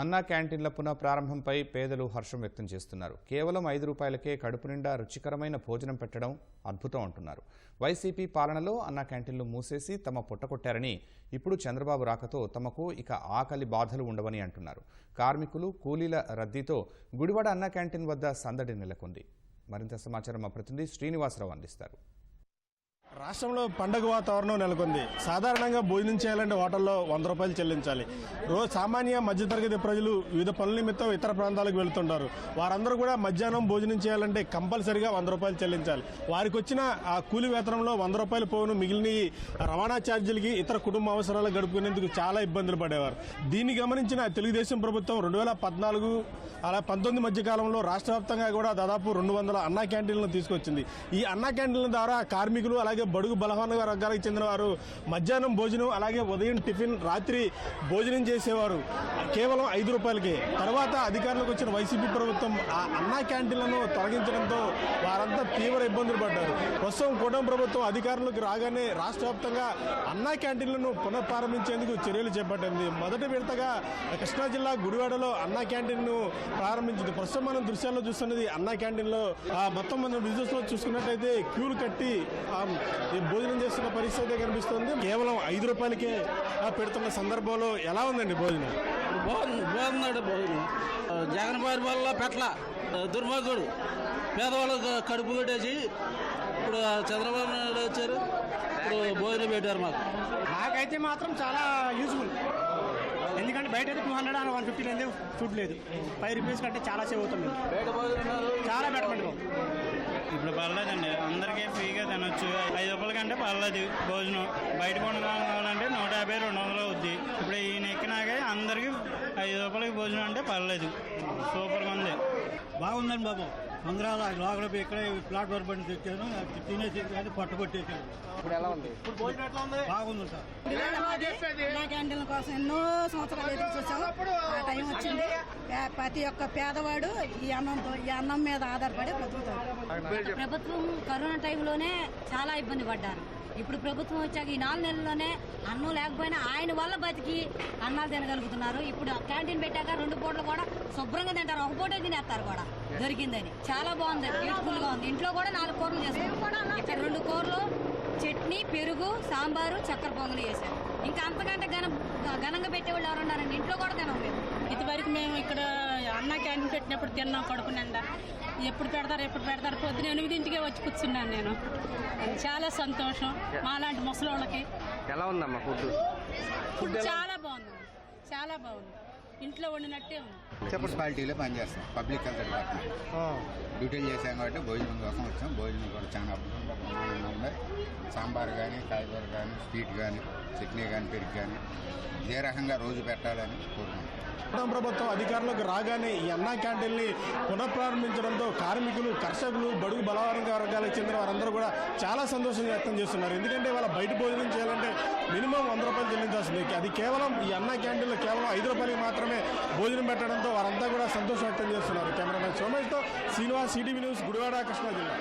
అన్నా క్యాంటీన్ల పునః ప్రారంభంపై పేదలు హర్షం వ్యక్తం చేస్తున్నారు. కేవలం ఐదు రూపాయలకే కడుపు నిండా రుచికరమైన భోజనం పెట్టడం అద్భుతం అంటున్నారు. వైసీపీ పాలనలో అన్నా క్యాంటీన్లు మూసేసి తమ పుట్టకొట్టారని ఇప్పుడు చంద్రబాబు రాకతో తమకు ఇక ఆకలి బాధలు ఉండవని అంటున్నారు. కార్మికులు కూలీల రద్దీతో గుడివాడ అన్నా క్యాంటీన్ వద్ద సందడి నెలకొంది. మరింత సమాచారం మా ప్రతినిధి శ్రీనివాసరావు అందిస్తారు. రాష్ట్రంలో పండగ వాతావరణం నెలకొంది. సాధారణంగా భోజనం చేయాలంటే హోటల్లో వంద రూపాయలు చెల్లించాలి. రోజు సామాన్య మధ్యతరగతి ప్రజలు వివిధ పనుల నిమిత్తం ఇతర ప్రాంతాలకు వెళ్తుంటారు. వారందరూ కూడా మధ్యాహ్నం భోజనం చేయాలంటే కంపల్సరిగా వంద రూపాయలు చెల్లించాలి. వారికి వచ్చిన ఆ కూలి వేతనంలో వంద రూపాయలు పోను మిగిలిన రవాణా ఛార్జీలకి ఇతర కుటుంబ అవసరాలు గడుపుకునేందుకు చాలా ఇబ్బందులు పడేవారు. దీన్ని గమనించిన తెలుగుదేశం ప్రభుత్వం రెండు వేల పద్నాలుగు అలా పంతొమ్మిది మధ్య కాలంలో రాష్ట్ర వ్యాప్తంగా కూడా దాదాపు రెండు వందల అన్నా క్యాంటీన్లను తీసుకొచ్చింది. ఈ అన్నా క్యాంటీన్ల ద్వారా కార్మికులు అలాగే బడుగు బలహీన వర్గాలకు చెందిన వారు మధ్యాహ్నం భోజనం అలాగే ఉదయం టిఫిన్ రాత్రి భోజనం చేసేవారు. కేవలం ఐదు రూపాయలకి. తర్వాత అధికారంలోకి వచ్చిన వైసీపీ ప్రభుత్వం ఆ అన్నా క్యాంటీన్లను తొలగించడంతో వారంతా తీవ్ర ఇబ్బందులు పడ్డారు. ప్రస్తుతం కూటమి ప్రభుత్వం అధికారంలోకి రాగానే రాష్ట్ర వ్యాప్తంగా అన్నా క్యాంటీన్లను పునఃప్రారంభించేందుకు చర్యలు చేపట్టింది. మొదటి విడతగా కృష్ణా జిల్లా గుడివాడలో అన్నా క్యాంటీన్ను ప్రారంభించింది. ప్రస్తుతం మనం దృశ్యాల్లో చూస్తున్నది అన్నా క్యాంటీన్లో. ఆ, మొత్తం మనం బిజినెస్లో చూసుకున్నట్లయితే చూసుకున్నట్టయితే క్యూలు కట్టి భోజనం చేస్తున్న పరిస్థితి అయితే కనిపిస్తుంది. కేవలం ఐదు రూపాయలకే ఆ, పెడుతున్న సందర్భంలో ఎలా ఉందండి భోజనం? బాగుంది బాగున్నాడు భోజనం. జగన్ బారి వల్ల పెట్ల దుర్మార్గుడు. పేదవాళ్ళకు కడుపు కొట్టేసి ఇప్పుడు చంద్రబాబు నాయుడు వచ్చారు. ఇప్పుడు భోజనం పెట్టారు మాకు. నాకైతే మాత్రం చాలా యూజ్ఫుల్ ఎందుకంటే బయట అయితే two hundred and one fifty అయితే ఫుడ్ లేదు. ఫైవ్ రూపీస్ కంటే చాలా సేవ్ అవుతుంది. చాలా బెటర్మెంట్ ఇప్పుడు పర్లేదండి. అందరికీ ఫ్రీగా తినొచ్చు. ఐదు రూపాయల కంటే పర్లేదు. భోజనం. బయట కొనుక్కోవాలంటే నూట యాభై రెండు వందలు అవుద్ది. ఇప్పుడు ఈయన ఎక్కినాకే అందరికీ ఐదు రూపాయలకి భోజనం అంటే పర్లేదు. సూపర్గా ఉంది. బాగుందండి బాబు. లోపల పోయి ఇక్కడ ప్లాట్ఫామ్ బండి తెచ్చాను. తినేసి అది పట్టుకొట్టేసాను బాగుంది సార్. క్యాంటీన్ల కోసం ఎన్నో సంవత్సరాలు ఎదురు చూసాం ఆ టైం వచ్చింది. ప్రతి ఒక్క పేదవాడు ఈ అన్నంతో ఈ అన్నం మీద ఆధారపడి బతుకుతాడు. ప్రభుత్వం కరోనా టైంలోనే చాలా ఇబ్బంది పడ్డారు. ఇప్పుడు ప్రభుత్వం వచ్చాక ఈ నాలుగు నెలల్లోనే అన్నం లేకపోయినా ఆయన వల్ల బతికి అన్నాలు తినగలుగుతున్నారు. ఇప్పుడు క్యాంటీన్ పెట్టాక రెండు పూటలు కూడా శుభ్రంగా తింటారు. ఒక పూట తినేస్తారు కూడా. దొరికిందని. చాలా బాగుంది బ్యూటిఫుల్గా ఉంది. ఇంట్లో కూడా నాలుగు కూరలు చేస్తారు. ఇక్కడ రెండు కూరలు చట్నీ పెరుగు సాంబారు చక్కెర పొంగులు చేశారు. ఇంకా అంతకంటే ఘన ఘనంగా పెట్టేవాళ్ళు ఎవరున్నారండి ఇంట్లో కూడా తినం మేము ఇదివరకు మేము ఇక్కడ అన్న క్యాంటీన్ పెట్టినప్పుడు తిన్నాం కడుపు నిండా. ఎప్పుడు పెడతారు ఎప్పుడు పెడతారు పొద్దున ఎనిమిదింటికే వచ్చి కూర్చున్నాను నేను. చాలా సంతోషం మాలాంటి ముసలోళ్ళకి. ఎలా ఉందమ్మా ఫుడ్? ఫుడ్ చాలా బాగుంది చాలా బాగుంది. ఇంట్లో వండినట్టే ఉంది. మున్సిపాలిటీలో పనిచేస్తాం పబ్లిక్ హెల్త్ డిపార్ట్మెంట్. డ్యూటీలు చేశాం కాబట్టి భోజనం కోసం వచ్చాం. భోజనం కూడా చాలా బ్రహ్మాండంగా ఉంది సాంబార్ కానీ కాయగూర కానీ స్వీట్ కానీ చట్నీ కానీ పెరుగు కానీ ఏ రకంగా రోజు పెట్టాలని కూటమి ప్రభుత్వం అధికారంలోకి రాగానే ఈ అన్నా క్యాంటీన్ని పునఃప్రారంభించడంతో కార్మికులు కర్షకులు బడుగు బలవర్గ వర్గాలకు చెందిన వారందరూ కూడా చాలా సంతోషం వ్యక్తం చేస్తున్నారు. ఎందుకంటే వాళ్ళ బయట భోజనం చేయాలంటే మినిమం వంద రూపాయలు చెల్లించాల్సింది. అది కేవలం ఈ అన్నా క్యాంటీన్లో కేవలం ఐదు రూపాయలకి మాత్రమే భోజనం పెట్టడంతో వారంతా కూడా సంతోషం వ్యక్తం చేస్తున్నారు. కెమెరామెన్ సోమేష్తో శ్రీనివాస్ సిటీవీ న్యూస్ గుడివాడ కృష్ణా జిల్లా.